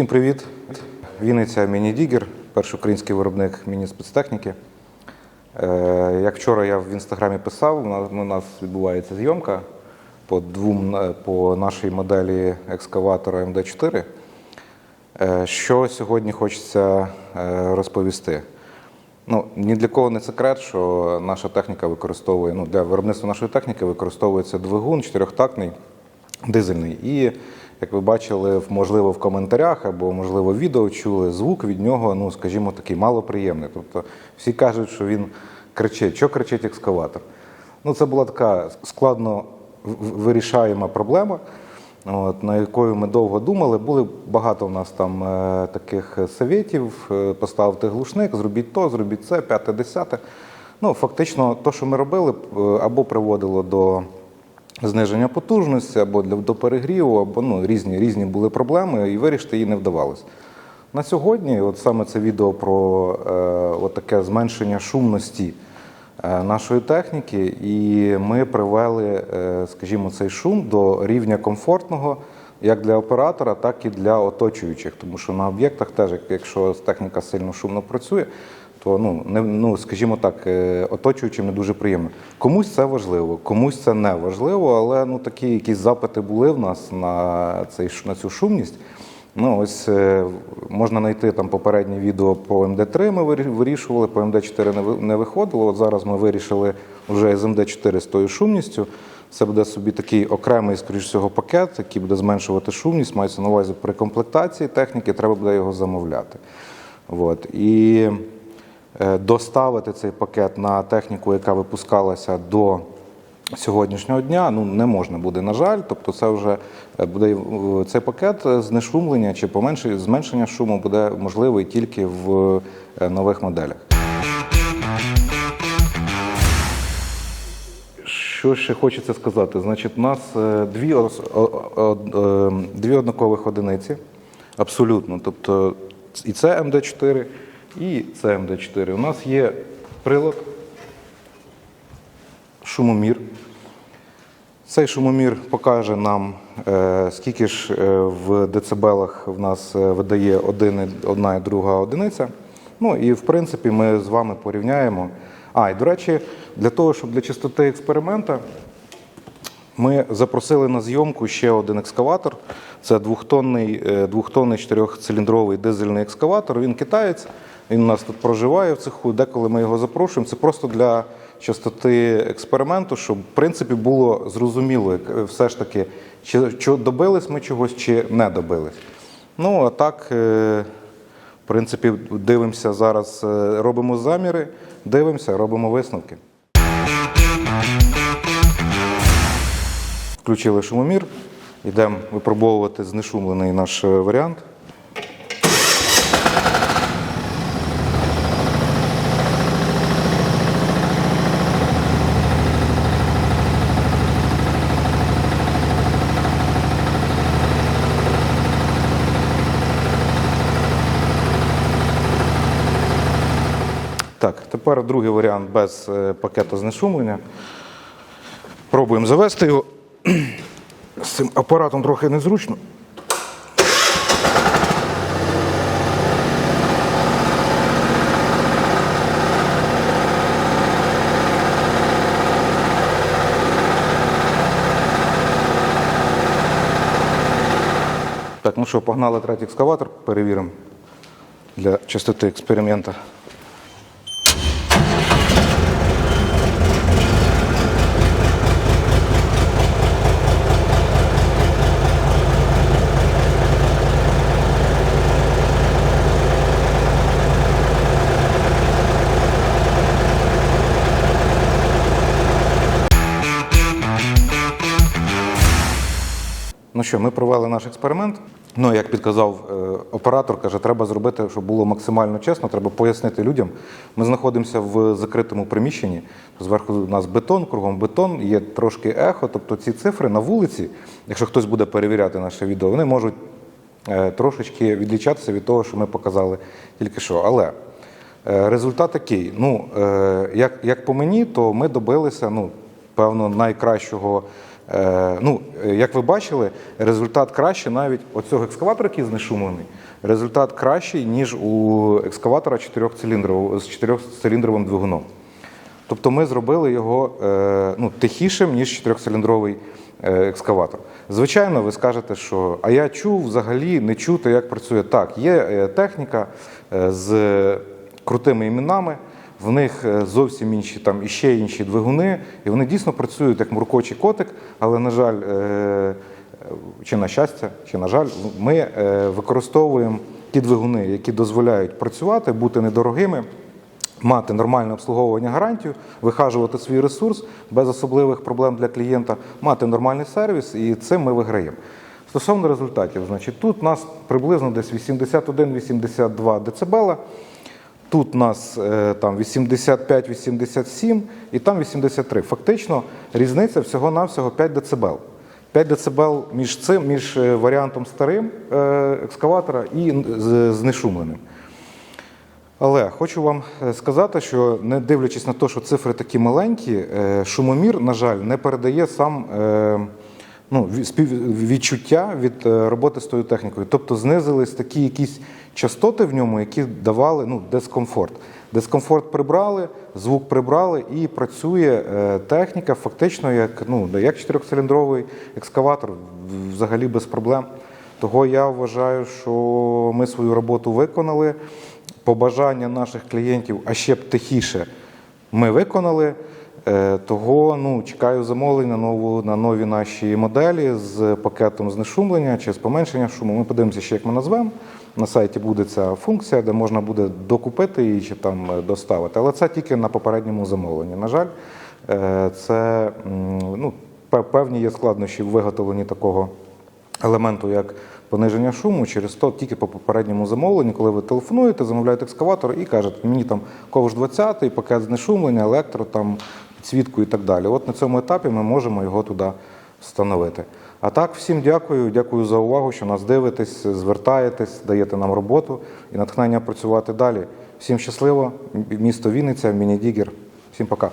Всім привіт! Вінниця Міні-Дігер, перший український виробник міні-спецтехніки. Е, Як вчора я в інстаграмі писав, у нас, відбувається зйомка по, двом, е, по нашій моделі екскаватора МД4. Е, Що сьогодні хочеться розповісти? Ну, ні для кого не секрет, що наша техніка використовує, ну, для виробництва нашої техніки використовується двигун чотирьохтактний, дизельний. І, як ви бачили, можливо, в коментарях або, можливо, відео чули, звук від нього, ну, скажімо, такий малоприємний. Тобто всі кажуть, що він кричить. Що кричить екскаватор? Ну, це була така складно вирішаєма проблема. От, на якою ми довго думали. Були багато в нас там е, таких совєтів, е, поставити глушник, зробіть то, зробіть це, п'яте, десяте. Ну, фактично, то, що ми робили, е, або приводило до зниження потужності, або для, до перегріву, або ну, різні, різні були проблеми, і вирішити її не вдавалося. На сьогодні, от саме це відео про е, от таке зменшення шумності е, нашої техніки, і ми привели, е, скажімо, цей шум до рівня комфортного як для оператора, так і для оточуючих. Тому що на об'єктах теж, якщо техніка сильно шумно працює, то ну, не, ну скажімо так, е, оточуючим не дуже приємно. Комусь це важливо, комусь це не важливо, але ну такі якісь запити були в нас на цей на цю шумність. Ну, ось е, можна знайти там попереднє відео по МД3 ми вирішували, по МД4 не виходило. От зараз ми вирішили вже з МД4 з тою шумністю. Це буде собі такий окремий, скоріш всього, пакет, який буде зменшувати шумність. Мається на увазі при комплектації техніки, треба буде його замовляти. От. І доставити цей пакет на техніку, яка випускалася до сьогоднішнього дня, ну не можна буде, на жаль. Тобто, це вже е, буде е, цей пакет е, знешумлення чи поменшення зменшення шуму буде можливий тільки в е, нових моделях. Що ще хочеться сказати? Значить, у нас е, дві, е, дві однакових одиниці, абсолютно. Тобто і це МД4, і це МД4. У нас є прилад, шумомір. Цей шумомір покаже нам, е, скільки ж е, в децибелах в нас е, видає один, одна і друга одиниця. Ну і в принципі ми з вами порівняємо. А, і до речі, для того, щоб для чистоти експеримента ми запросили на зйомку ще один екскаватор. Це двохтонний, двохтонний чотирьохциліндровий дизельний екскаватор. Він китаєць, він у нас тут проживає в цеху. Деколи ми його запрошуємо. Це просто для чистоти експерименту, щоб в принципі було зрозуміло, як, е, все ж таки, чи, чи добились ми чогось, чи не добились. Ну а так, е, в принципі, дивимося зараз, е, робимо заміри, дивимося, робимо висновки. Включили шумомір, йдемо випробовувати знешумлений наш варіант. Так, тепер другий варіант без е, пакета знешумлення. Пробуємо завести його. З цим апаратом трохи незручно. Так, ну що, погнали третій екскаватор, перевіримо для чистоти експерименту. Ну що, ми провели наш експеримент. Ну, як підказав е, оператор, каже, треба зробити, щоб було максимально чесно, треба пояснити людям. Ми знаходимося в закритому приміщенні. Зверху у нас бетон, кругом бетон, є трошки ехо. Тобто ці цифри на вулиці, якщо хтось буде перевіряти наше відео, вони можуть е, трошечки відлічатися від того, що ми показали тільки що. Але е, результат такий. Ну, як, як по мені, то ми добилися ну, певно найкращого. Е, Ну, е, як ви бачили, результат краще навіть оцього екскаватора, який знешумлений, результат кращий, ніж у екскаватора з чотирьохциліндровим двигуном. Тобто ми зробили його е, ну, тихішим, ніж чотирьохциліндровий екскаватор. Звичайно, ви скажете, що а я чув взагалі не чути, як працює. Так, є техніка з крутими іменами, в них е, зовсім інші там іще інші двигуни, і вони дійсно працюють як муркочий котик, але, на жаль, е, чи на щастя, чи на жаль, ми е, використовуємо ті двигуни, які дозволяють працювати, бути недорогими мати нормальне обслуговування гарантію, вихажувати свій ресурс без особливих проблем для клієнта, мати нормальний сервіс, і цим ми виграємо. Стосовно результатів, значить, тут у нас приблизно десь 81-82 дБ, тут у нас е, там 85-87 і там 83. Фактично різниця всього-навсього 5 дБ. 5 дБ між цим, між е, варіантом старим е, екскаватора і знешумленим. Але хочу вам сказати, що не дивлячись на те, що цифри такі маленькі, шумомір, на жаль, не передає сам ну, відчуття від роботи з тою технікою. Тобто знизились такі якісь частоти в ньому, які давали ну, дискомфорт. Дискомфорт прибрали, звук прибрали і працює е, техніка фактично як, ну, як чотирьохциліндровий екскаватор, взагалі без проблем. Того я вважаю, що ми свою роботу виконали. Побажання наших клієнтів, а ще б тихіше, ми виконали. Е, Того ну, чекаю замовлень нову, на нові наші моделі з пакетом знешумлення чи з поменшення шуму. Ми подивимося, ще як ми назвемо. На сайті буде ця функція, де можна буде докупити її чи там е, доставити. Але це тільки на попередньому замовленні. На жаль, е, це ну, певні є складнощі в виготовленні такого елементу, як пониження шуму, через то тільки по попередньому замовленню, коли ви телефонуєте, замовляєте екскаватор і кажете, мені там ковш 20, пакет знешумлення, електро, там, підсвітку і так далі. От на цьому етапі ми можемо його туди встановити. А так, всім дякую, дякую за увагу, що нас дивитесь, звертаєтесь, даєте нам роботу і натхнення працювати далі. Всім щасливо, місто Вінниця, Міні-Дігер. Всім пока.